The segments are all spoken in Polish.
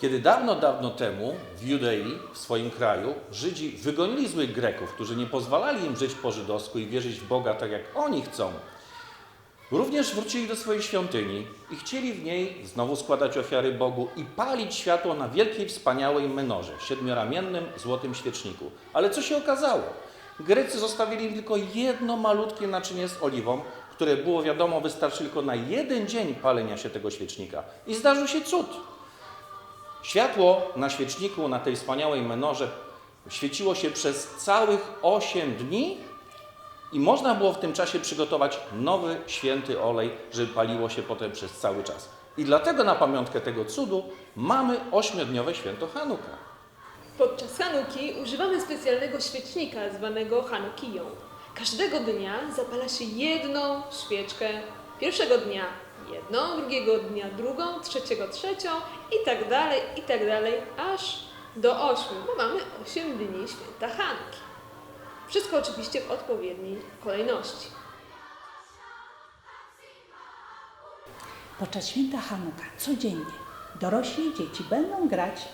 Kiedy dawno, dawno temu w Judei, w swoim kraju, Żydzi wygonili złych Greków, którzy nie pozwalali im żyć po żydowsku i wierzyć w Boga tak, jak oni chcą, również wrócili do swojej świątyni i chcieli w niej znowu składać ofiary Bogu i palić światło na wielkiej, wspaniałej menorze, siedmioramiennym złotym świeczniku. Ale co się okazało? Grecy zostawili im tylko jedno malutkie naczynie z oliwą, które było wiadomo wystarczy tylko na jeden dzień palenia się tego świecznika. I zdarzył się cud. Światło na świeczniku, na tej wspaniałej menorze świeciło się przez całych 8 dni i można było w tym czasie przygotować nowy święty olej, żeby paliło się potem przez cały czas. I dlatego na pamiątkę tego cudu mamy ośmiodniowe święto Hanuka. Podczas Hanuki używamy specjalnego świecznika zwanego Hanukiją. Każdego dnia zapala się jedną świeczkę. Pierwszego dnia jedną, drugiego dnia drugą, trzeciego trzecią i tak dalej, i tak dalej, aż do ośmiu, bo mamy osiem dni święta Hanuki. Wszystko oczywiście w odpowiedniej kolejności. Podczas święta Hanuka codziennie dorośli i dzieci będą grać,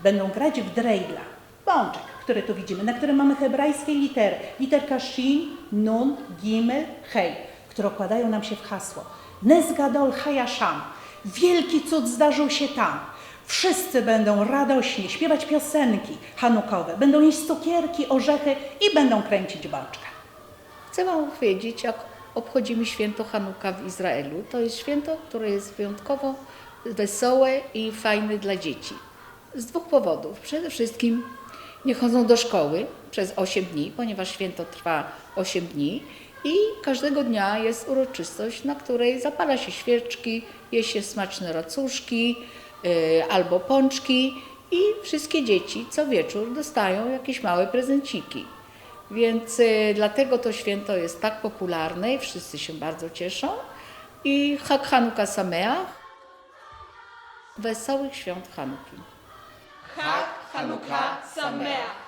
będą grać w drejla, bączek, który tu widzimy, na którym mamy hebrajskie litery. Literka Shin, Nun, Gimel, Hej, które okładają nam się w hasło. Nezgadol Hayasham. Wielki cud zdarzył się tam. Wszyscy będą radośnie śpiewać piosenki hanukowe, będą jeść cukierki, orzechy i będą kręcić bączka. Chcę Wam opowiedzieć, jak obchodzimy święto Hanuka w Izraelu. To jest święto, które jest wyjątkowo wesołe i fajne dla dzieci. Z dwóch powodów. Przede wszystkim nie chodzą do szkoły przez 8 dni, ponieważ święto trwa 8 dni i każdego dnia jest uroczystość, na której zapala się świeczki, je się smaczne racuszki yy, albo pączki i wszystkie dzieci co wieczór dostają jakieś małe prezenciki. Więc y, dlatego to święto jest tak popularne i wszyscy się bardzo cieszą. I Hak Hanuka Sameach, wesołych świąt Hanuki. Chag Hanuka Sameach!